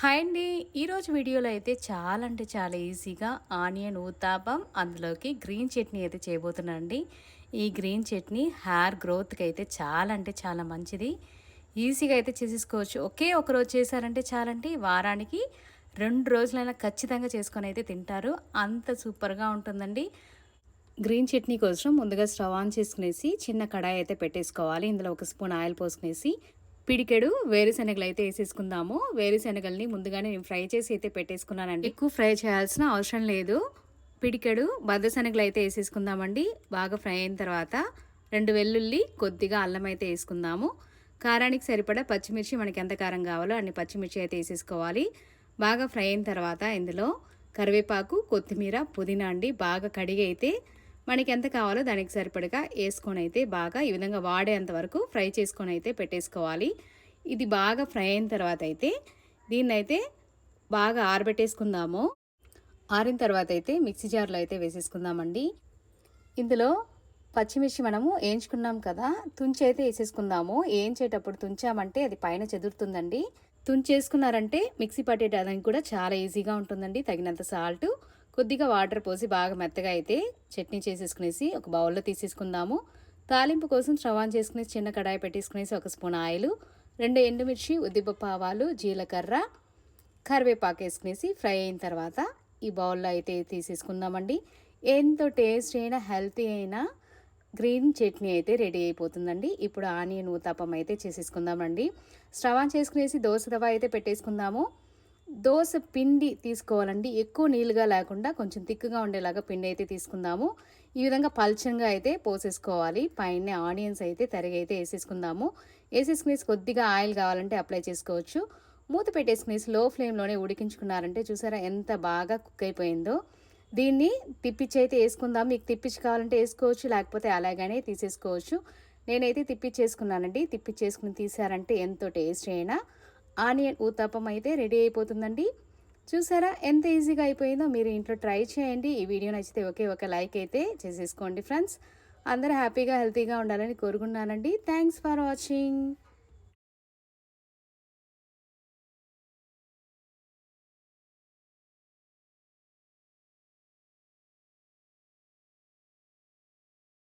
Hi అండి. ఈరోజు వీడియోలో అయితే చాలా అంటే చాలా ఈజీగా ఆనియన్ ఊతాపం అందులోకి గ్రీన్ చట్నీ అయితే చేయబోతున్నానండి. ఈ గ్రీన్ చట్నీ హెయిర్ గ్రోత్కి అయితే చాలా అంటే చాలా మంచిది. ఈజీగా అయితే చేసేసుకోవచ్చు. ఒకే ఒక రోజు చేశారంటే చాలండి వారానికి రెండు రోజులైనా ఖచ్చితంగా చేసుకొని అయితే తింటారు. అంత సూపర్గా ఉంటుందండి. గ్రీన్ చట్నీ కోసం ముందుగా స్టవ్ ఆన్ చేసుకునేసి చిన్న కడాయి అయితే పెట్టేసుకోవాలి. ఇందులో ఒక స్పూన్ ఆయిల్ పోసుకునేసి పిడికెడు వేరుశనగలు అయితే వేసేసుకుందాము. వేరుశనగల్ని ముందుగానే నేను ఫ్రై చేసి అయితే పెట్టేసుకున్నానండి. ఎక్కువ ఫ్రై చేయాల్సిన అవసరం లేదు. పిడికెడు బద్దశనగలు అయితే వేసేసుకుందామండి. బాగా ఫ్రై అయిన తర్వాత రెండు వెల్లుల్లి కొద్దిగా అల్లం అయితే వేసుకుందాము. కారానికి సరిపడా పచ్చిమిర్చి మనకి ఎంత కారం కావాలో అన్ని పచ్చిమిర్చి అయితే వేసేసుకోవాలి. బాగా ఫ్రై అయిన తర్వాత ఇందులో కరివేపాకు కొత్తిమీర పుదీనా అండి. బాగా కడిగి అయితే మనకి ఎంత కావాలో దానికి సరిపడగా వేసుకొని అయితే బాగా ఈ విధంగా వాడేంత వరకు ఫ్రై చేసుకొని అయితే పెట్టేసుకోవాలి. ఇది బాగా ఫ్రై అయిన తర్వాత అయితే దీన్ని అయితే బాగా ఆరబెట్టేసుకుందాము. ఆరిన తర్వాత అయితే మిక్సీ జార్లో అయితే వేసేసుకుందామండి. ఇందులో పచ్చిమిర్చి మనము వేయించుకున్నాం కదా తుంచి అయితే వేసేసుకుందాము. వేయించేటప్పుడు తుంచామంటే అది పైన చెదురుతుందండి. తుంచేసుకున్నారంటే మిక్సీ పట్టేటానికి కూడా చాలా ఈజీగా ఉంటుందండి తగినంత సాల్ట్. కొద్దిగా వాటర్ పోసి బాగా మెత్తగా అయితే చట్నీ చేసేసుకునేసి ఒక బౌల్లో తీసేసుకుందాము. తాలింపు కోసం స్టవ్ ఆన్ చేసుకునేసి చిన్న కడాయి పెట్టేసుకునేసి ఒక స్పూన్ ఆయిల్ రెండు ఎండుమిర్చి ఉద్దిపప్పు ఆవాలు జీలకర్ర కరివేపాకు వేసుకునేసి ఫ్రై అయిన తర్వాత ఈ బౌల్లో అయితే తీసేసుకుందామండి. ఎంతో టేస్ట్ అయినా హెల్తీ అయినా గ్రీన్ చట్నీ అయితే రెడీ అయిపోతుందండి. ఇప్పుడు ఆనియన్ ఊతాపం అయితే చేసేసుకుందామండి. స్టవ్ ఆన్ చేసుకునేసి దోశ తవ అయితే పెట్టేసుకుందాము. దోశ పిండి తీసుకోవాలండి. ఎక్కువ నీళ్ళుగా లేకుండా కొంచెం తిక్కుగా ఉండేలాగా పిండి అయితే తీసుకుందాము. ఈ విధంగా పల్చంగా అయితే పోసేసుకోవాలి. పైన ఆనియన్స్ అయితే తరిగి అయితే వేసేసుకుందాము. వేసేసుకునేసి కొద్దిగా ఆయిల్ కావాలంటే అప్లై చేసుకోవచ్చు. మూత పెట్టేసుకునేసి లో ఫ్లేమ్లోనే ఉడికించుకున్నారంటే చూసారా ఎంత బాగా కుక్ అయిపోయిందో. దీన్ని తిప్పిచ్చి అయితే వేసుకుందాం. మీకు తిప్పించి కావాలంటే వేసుకోవచ్చు లేకపోతే అలాగనే తీసేసుకోవచ్చు. నేనైతే తిప్పిచ్చేసుకున్నానండి. తిప్పిచ్చేసుకుని తీసారంటే ఎంతో టేస్ట్ అయినా ఆనియన్ ఊతప్పం అయితే రెడీ అయిపోతుందండి. చూసారా ఎంత ఈజీగా అయిపోయిందో మీరు ఇంట్లో ట్రై చేయండి. ఈ వీడియో నచ్చితే ఒకే ఒక లైక్ అయితే చేసేసుకోండి ఫ్రెండ్స్. అందరూ హ్యాపీగా హెల్తీగా ఉండాలని కోరుకున్నానండి థ్యాంక్స్ ఫర్ వాచింగ్.